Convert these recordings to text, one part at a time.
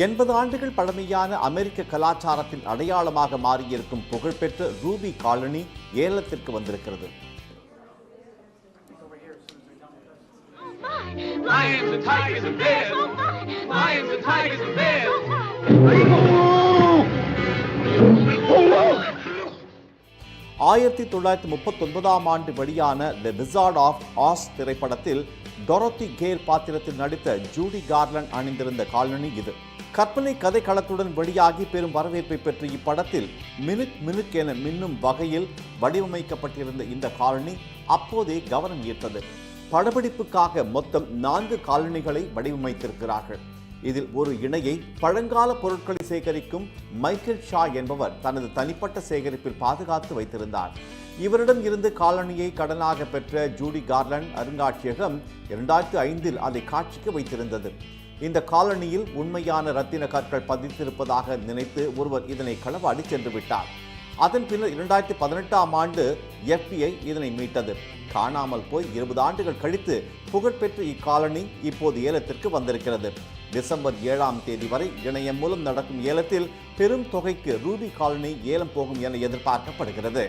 எண்பது ஆண்டுகள் பழமையான அமெரிக்க கலாச்சாரத்தின் அடையாளமாக மாறியிருக்கும் புகழ்பெற்ற ரூபி காலனி ஏலத்திற்கு வந்திருக்கிறது Lions and tigers and bears. Lions and tigers and bears. ஆயிரத்தி தொள்ளாயிரத்தி முப்பத்தொன்பதாம் ஆண்டு வெளியான த விசார்ட் ஆஃப் ஆஸ் திரைப்படத்தில் டொரோத்தி கேர் பாத்திரத்தில் நடித்த ஜூடி கார்லன் அணிந்திருந்த காலனி இது. கற்பனை கதை களத்துடன் வெளியாகி பெரும் வரவேற்பை பெற்ற இப்படத்தில் மினுக் மினுக் என மின்னும் வகையில் வடிவமைக்கப்பட்டிருந்த இந்த காலனி அப்போதே கவனம் ஈர்த்தது. படப்பிடிப்புக்காக மொத்தம் நான்கு காலனிகளை வடிவமைத்திருக்கிறார்கள். இதில் ஒரு இணையை பழங்கால பொருட்களை சேகரிக்கும் மைக்கேல் ஷா என்பவர் தனது தனிப்பட்ட சேகரிப்பில் பாதுகாத்து வைத்திருந்தார். இவரிடம் இருந்து காலனியை கடனாக பெற்ற ஜூடி கார்லண்ட் அருங்காட்சியகம் இரண்டாயிரத்தி ஐந்தில் அதை காட்சிக்கு வைத்திருந்தது. இந்த காலனியில் உண்மையான ரத்தின கற்கள் பதித்திருப்பதாக நினைத்து ஒருவர் இதனை களவாடி சென்று விட்டார். அதன் பின்னர் இரண்டாயிரத்தி பதினெட்டாம் ஆண்டு எஃபிஐ இதனை மீட்டது. காணாமல் போய் இருபது ஆண்டுகள் கழித்து புகழ்பெற்ற இக்காலனி இப்போது ஏலத்திற்கு வந்திருக்கிறது. டிசம்பர் ஏழாம் தேதி வரை இணையம் மூலம் நடக்கும் ஏலத்தில் பெரும் தொகைக்கு ரூபி காலனி ஏலம் போகும் என எதிர்பார்க்கப்படுகிறது.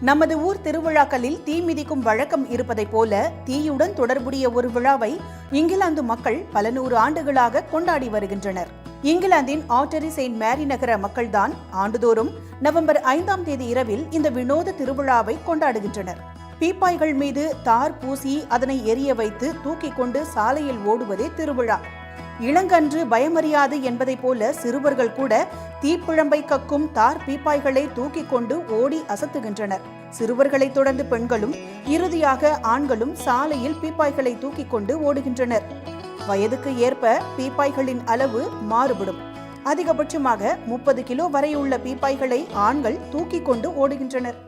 நமது ஊர் திருவிழாக்களில் தீ மிதிக்கும் வழக்கம் இருப்பதைப் போல தீயுடன் தொடர்புடைய ஒரு விழாவை இங்கிலாந்து மக்கள் பல நூறு ஆண்டுகளாக கொண்டாடி வருகின்றனர். இங்கிலாந்தின் ஆட்டரி செயின்ட் மேரி நகர மக்கள்தான் ஆண்டுதோறும் நவம்பர் ஐந்தாம் தேதி இரவில் இந்த வினோத திருவிழாவை கொண்டாடுகின்றனர். பீப்பாய்கள் மீது தார் பூசி அதனை எரிய வைத்து தூக்கிக் கொண்டு சாலையில் ஓடுவதே திருவிழா. இளங்கன்று பயமறியாது என்பதைப் போல சிறுவர்கள் கூட தீப்பிழம்பை கக்கும் தார் பீப்பாய்களை தூக்கி கொண்டு ஓடி அசத்துகின்றனர். சிறுவர்களைத் தொடர்ந்து பெண்களும் இறுதியாக ஆண்களும் சாலையில் பீப்பாய்களை தூக்கி கொண்டு ஓடுகின்றனர். வயதுக்கு ஏற்ப பீப்பாய்களின் அளவு மாறுபடும். அதிகபட்சமாக முப்பது கிலோ வரையுள்ள பீப்பாய்களை ஆண்கள் தூக்கி கொண்டு ஓடுகின்றனர்.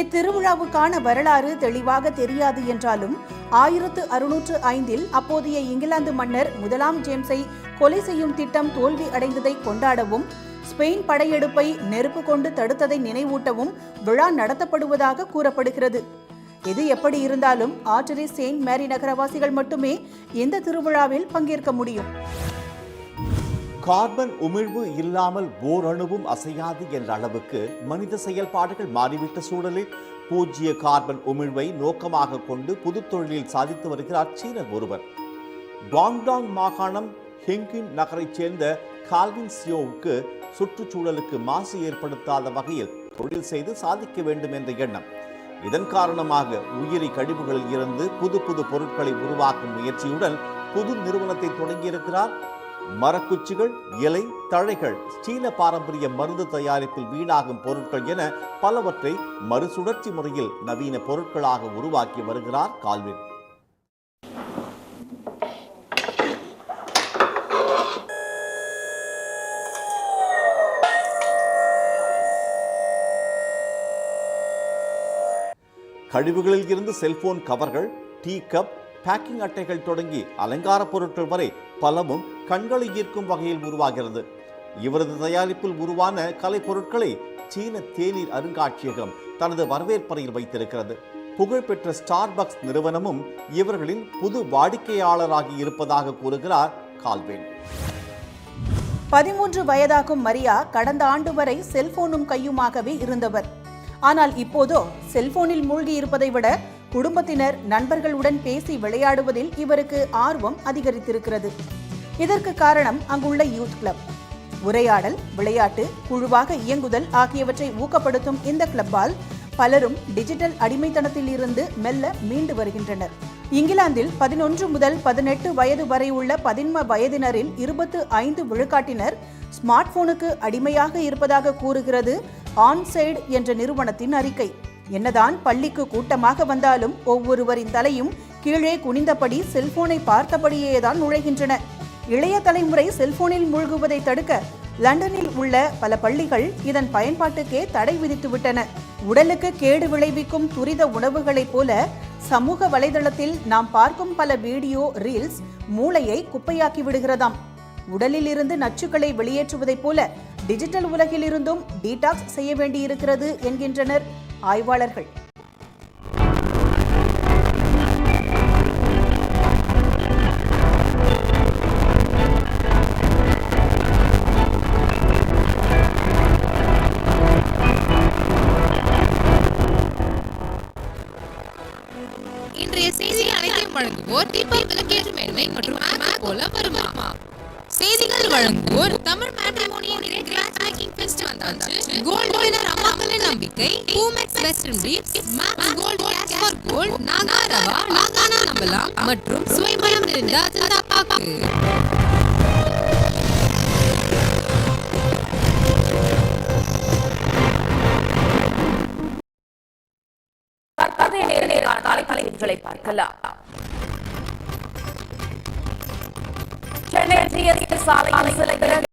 இத்திருவிழாவுக்கான வரலாறு தெளிவாக தெரியாது என்றாலும் ஆயிரத்து அறுநூற்று ஐந்தில் அப்போதைய இங்கிலாந்து மன்னர் முதலாம் ஜேம்ஸை கொலை செய்யும் திட்டம் தோல்வி அடைந்ததை கொண்டாடவும் ஸ்பெயின் படையெடுப்பை நெருப்பு கொண்டு தடுத்ததை நினைவூட்டவும் விழா நடத்தப்படுவதாக கூறப்படுகிறது. எது எப்படி இருந்தாலும் ஆற்றரி செயின்ட் மேரி நகரவாசிகள் மட்டுமே இந்த திருவிழாவில் பங்கேற்க முடியும். கார்பன் உமிழ்வு இல்லாமல் ஓரணுவும் அசையாது என்ற அளவுக்கு மனித செயல்பாடுகள் மாறிவிட்ட சூழலில் பூஜ்ய கார்பன் உமிழ்வை நோக்கமாக கொண்டு புது தொழிலில் சாதித்து வருகிறார் சீனர் ஒருவர். பாங்டாங் மாகாணம் ஹெங்கின் நகரைச் சேர்ந்த கால்வின் சியோவுக்கு சுற்றுச்சூழலுக்கு மாசு ஏற்படுத்தாத வகையில் தொழில் செய்து சாதிக்க வேண்டும் என்ற எண்ணம். இதன் காரணமாக உயிரி கழிவுகளில் இருந்து புது புது பொருட்களை உருவாக்கும் முயற்சியுடன் புது நிறுவனத்தை தொடங்கியிருக்கிறார் மரக்குச்சிகள் இலை தழைகள் சீன பாரம்பரிய மருந்து தயாரிப்பில் வீணாகும் பொருட்கள் என பலவற்றை மறுசுழற்சி முறையில் நவீன பொருட்களாக உருவாக்கி வருகிறார் கால்வின். கழிவுகளில் இருந்து செல்போன் கவர்கள் டீ கப் பேக்கிங் அட்டைகள் தொடங்கி அலங்கார பொருட்கள் வரை பலவும் கண்களை ஈர்க்கும் வகையில் உருவாகிறது. இவரது தயாரிப்பில் உருவான கலை பொருட்களை சீன தேநீர் அருங்காட்சியகம் தனது வரவேற்பறையில் வைத்திருக்கிறது. புகழ்பெற்ற ஸ்டார்பக்ஸ் நிறுவனமும் இவர்களின் புது வாடிக்கையாளராகி இருப்பதாக கூறுகிறார் கால்வேன். பதிமூன்று வயதாகும் மரியா கடந்த ஆண்டு வரை செல்போனும் கையுமாகவே இருந்தவர். ஆனால் இப்போதோ செல்போனில் மூழ்கி இருப்பதை விட குடும்பத்தினர் நண்பர்களுடன் பேசி விளையாடுவதில் இவருக்கு ஆர்வம் அதிகரித்திருக்கிறது. இதற்கு காரணம் அங்குள்ள யூத் கிளப். உரையாடல் விளையாட்டு குழுவாக இயங்குதல் ஆகியவற்றை ஊக்கப்படுத்தும் இந்த கிளப்பால் பலரும் டிஜிட்டல் அடிமைத்தனத்தில் இருந்து மெல்ல மீண்டு வருகின்றனர். இங்கிலாந்தில் பதினொன்று முதல் பதினெட்டு வயது வரை உள்ள பதின்ம வயதினரில் இருபத்து ஐந்து விழுக்காட்டினர் ஸ்மார்ட் போனுக்கு அடிமையாக இருப்பதாக கூறுகிறது ஆன்சைடு என்ற நிறுவனத்தின் அறிக்கை. என்னதான் பள்ளிக்கு கூட்டமாக வந்தாலும் ஒவ்வொருவரின் தலையும் கீழே குனிந்தபடி செல்போனை பார்த்தபடியேதான் நுழைகின்றன. இளைய தலைமுறை செல்போனில் மூழ்குவதை தடுக்க லண்டனில் உள்ள பல பள்ளிகள் இதன் பயன்பாட்டுக்கே தடை விதித்துவிட்டன. உடலுக்கு கேடு விளைவிக்கும் துரித உணவுகளைப் போல சமூக வலைதளத்தில் நாம் பார்க்கும் பல வீடியோ ரீல்ஸ் மூளையை குப்பையாக்கி விடுகிறதாம். உடலில் இருந்து நச்சுக்களை வெளியேற்றுவதைப் போல டிஜிட்டல் உலகில் இருந்தும் டீடாக்ஸ் செய்ய வேண்டியிருக்கிறது என்கின்றனர். ஆய்வாளர்கள். இன்றைய செய்தி அனைத்தையும் வழங்குவோர் தீபா விளக்கேற்று மேன்மை மற்றும் போல வருமா செய்திகள் வழங்குவோர் தமிழ் மேட்ரிமோனியின் கிரேட் கிராஸ் மேக்கிங் ஃபெஸ்ட் வந்தாச்சு. கோல்ட் வினர் அம்மாக்களின் நம்பிக்கை Boomex western Indies max gold cash for gold நாகாரவா நாகானா நம்பலாம் மற்றும் சுவைமயம் நிறைந்த அஜந்தா பாக்கு. பார்க்கலாம். சென்னை ஜிஎஸ்டி சாலை சில